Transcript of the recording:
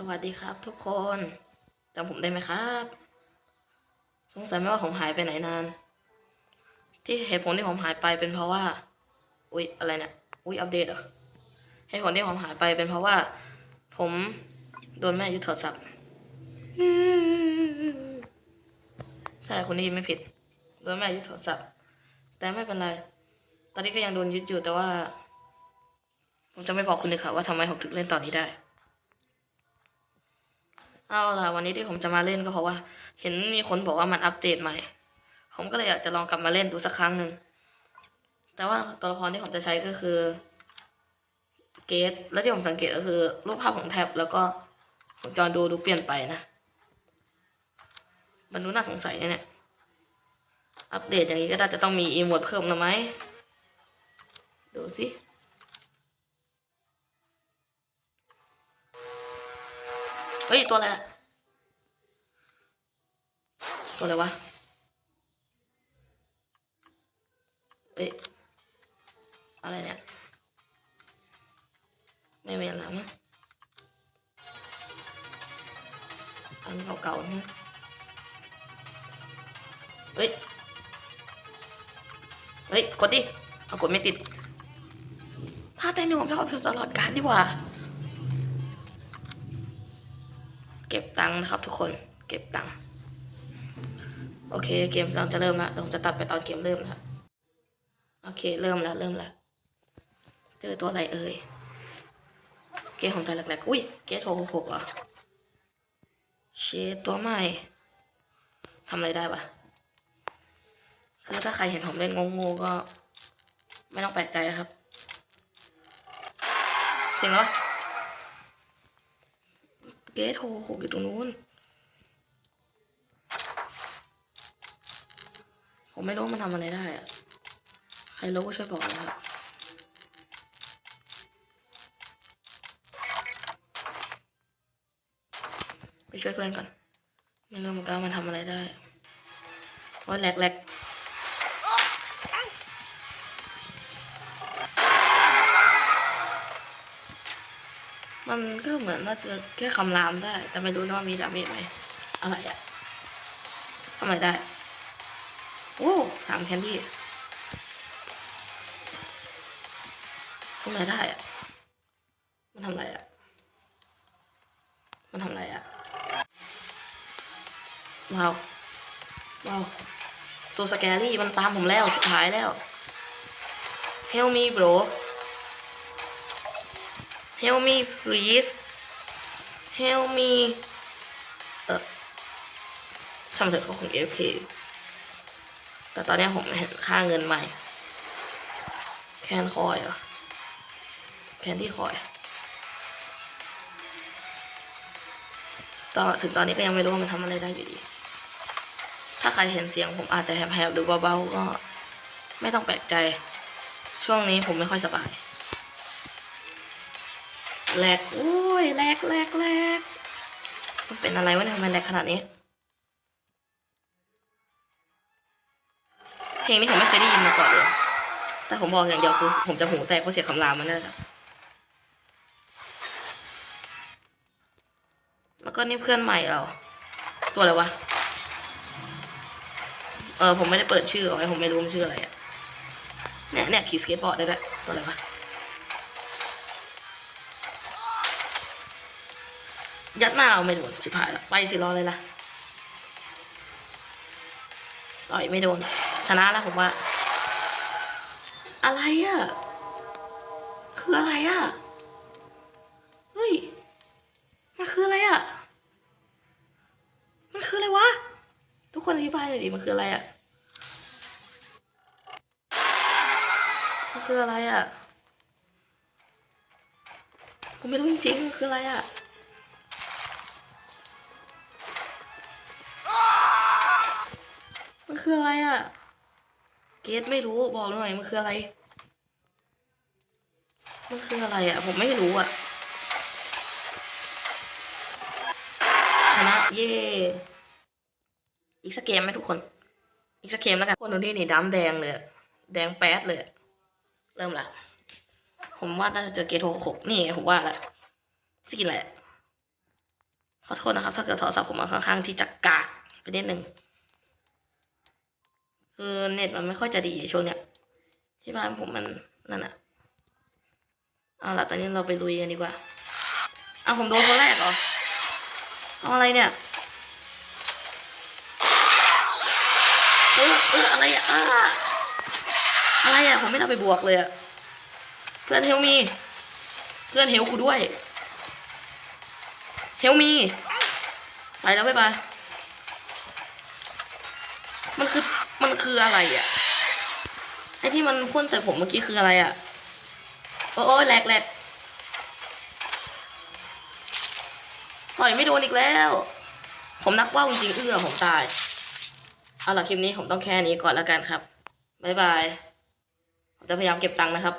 สวัสดีครับทุกคนจำผมได้ไหมครับ สงสัยไหมว่าผมหายไปไหนนาน ที่เหตุผลที่ผมหายไปเป็นเพราะว่า อุ๊ยอะไรเนี่ยอุ๊ยอัปเดตเหรอเหตุผลที่ผมหายไปเป็นเพราะว่า ผมโดนแม่ยึดโทรศัพท์ใช่คุณได้ยินไม่ผิดโดนแม่ยึดโทรศัพท์ แต่ไม่เป็นไร ตอนนี้ก็ยังโดนยึดอยู่แต่ว่า ผมจะไม่บอกคุณเลยค่ะว่าทำไมผมถึงเล่นตอนนี้ได้ เอาล่ะวันนี้ที่ผมจะมาเล่นก็เพราะว่า เห็นมีคนบอกว่ามันอัปเดตใหม่ ผมก็เลยอยากจะลองกลับมาเล่นดูสักครั้งหนึ่งแต่ว่าตัวละครที่ผมจะใช้ก็คือเกตและที่ผมสังเกตก็คือ รูปภาพของแท็บแล้วก็ของจอดูดูเปลี่ยนไปนะมันดูน่าสงสัยนะเนี่ยอัปเดตอย่างนี้ก็น่าจะต้องมีอีโมดเพิ่มนะไหมดูสิ เฮ้ย ตัวอะไร ตัวอะไรวะ เฮ้ย อะไรเนี่ย ไม่เป็นแล้วมั้งอันเก่าๆนะเฮ้ย เฮ้ย กดดิ เอากดไม่ติดถ้าแต่งนี่ผมชอบตลอดการดีกว่า เก็บตังค์นะครับทุกคน เก็บตังค์ โอเค เกมกำลังจะเริ่มแล้วเดี๋ยวผมจะตัดไปตอนเกมเริ่มนะครับ โอเค เริ่มแล้ว เริ่มแล้ว เจอตัวอะไรเอ่ย เกมของตัวแรกๆ อุ้ย เกทโทหกเหรอ เชตัวใหม่ทำอะไรได้ปะคือถ้าใครเห็นผมเล่นงงๆก็ ไม่ต้องแปลกใจนะครับ เสียงเหรอ เกทโทหกอยู่ตรงนู้น ผมไม่รู้มันทำอะไรได้อะใครรู้ก็ช่วยบอกนะครับไปช่วยเพื่อนก่อน ไม่รู้มือนกันว่ามันทำอะไรได้โอ้ยแหลกแหลก มันก็เหมือนว่าจะแค่คำรามได้ แต่ไม่รู้นะว่ามีดาเมจไหมอะไรอะทำอะไรได้ โอ้สามแคนดี้ทำอะไรได้อะมันทำอะไรอะมันทำอะไรอะว้าวว้าวโซสแกรี่มันตามผมแล้วสุดท้ายแล้ว Help me bro Help me please Help me เออทำเถอะเขาคง AFK แต่ตอนนี้ผมเห็นค่าเงินใหม่ แคนคอยเหรอ แคนที่คอยตอนถึงตอนนี้ก็ยังไม่รู้ว่ามันทำอะไรได้อยู่ดี ถ้าใครเห็นเสียงผมอาจจะแหบๆหรือเบาๆก็ ไม่ต้องแปลกใจ ช่วงนี้ผมไม่ค่อยสบาย แหลกโอ้ยแหลกแหลกแหลกมันเป็นอะไรวะเนี่ยทำไมแหลกขนาดนี้ เพลงนี้ผมไม่เคยได้ยินมาก่อนเลย แต่ผมบอกอย่างเดียวคือผมจะหูแตกเพราะเสียงคำรามมันนั่นและแล้วก็นี่เพื่อนใหม่เรา ตัวอะไรวะ เออผมไม่ได้เปิดชื่อเอาไว้ผมไม่รู้มันชื่ออะไรอะเนี่ยเนี่ยขี่สเก็ตบอร์ดได้ด้วยตัวอะไรวะ ยัดหน้าเอาไม่โดนชิบหายละไปสิรอเลยล่ะต่อยไม่โดน ชนะแล้วผมว่า อะไรอะ่ะ คืออะไรอะ่ะ เฮ้ย มันคืออะไรอะ่ะ มันคืออะไรวะ ทุกคนอธิบายหน่อยดิมันคืออะไรอะ่ะ มันคืออะไรอะ่ะ ผมไม่รู้จริงๆมันคืออะไรอะ คืออะไรอะ่ะเกตไม่รู้บอกหน่อยมันคืออะไร มันคืออะไรอะ่ะผมไม่รู้อะ่ะชนะเย่อีกสักเกมไหมทุกคน อีกสักเกมแล้วกันคนตรงนี้นี่ดำแดงเลย แดงแป๊ดเลย เริ่มละผมว่าน่าจะเจอเกตโทหกนี่ผมว่าละสกินแหละขอโทษนะครับ ถ้าเกิดโทรศัพท์ผมมาค่อนข้างที่จะกากไปนิดหนึ่ง คือเน็ตมันไม่ค่อยจะดีช่วงเนี้ยที่บ้านผมมันนั่นอะเอาล่ะตอนนี้เราไปลุยกันดีกว่าเอาผมโดนคนแรกเหรอเอาอะไรเนี่ยเออเอออะไรอะอะไรอะผมไม่ได้ไปบวกเลยอะเพื่อนเฮลมี เพื่อนเฮลกูด้วยเฮลมี ไปแล้วบ๊ายบายมันคือ มันคืออะไรอะ ไอที่มันพ่นใส่ผมเมื่อกี้คืออะไรอะ โอ้โอ้ยแหลกแหลกต่อยไม่โดนอีกแล้ว ผมนักว่าจริงๆเอื้อผมตาย เอาล่ะคลิปนี้ผมต้องแค่นี้ก่อนแล้วกันครับ บ๊ายบาย ผมจะพยายามเก็บตังค์นะครับ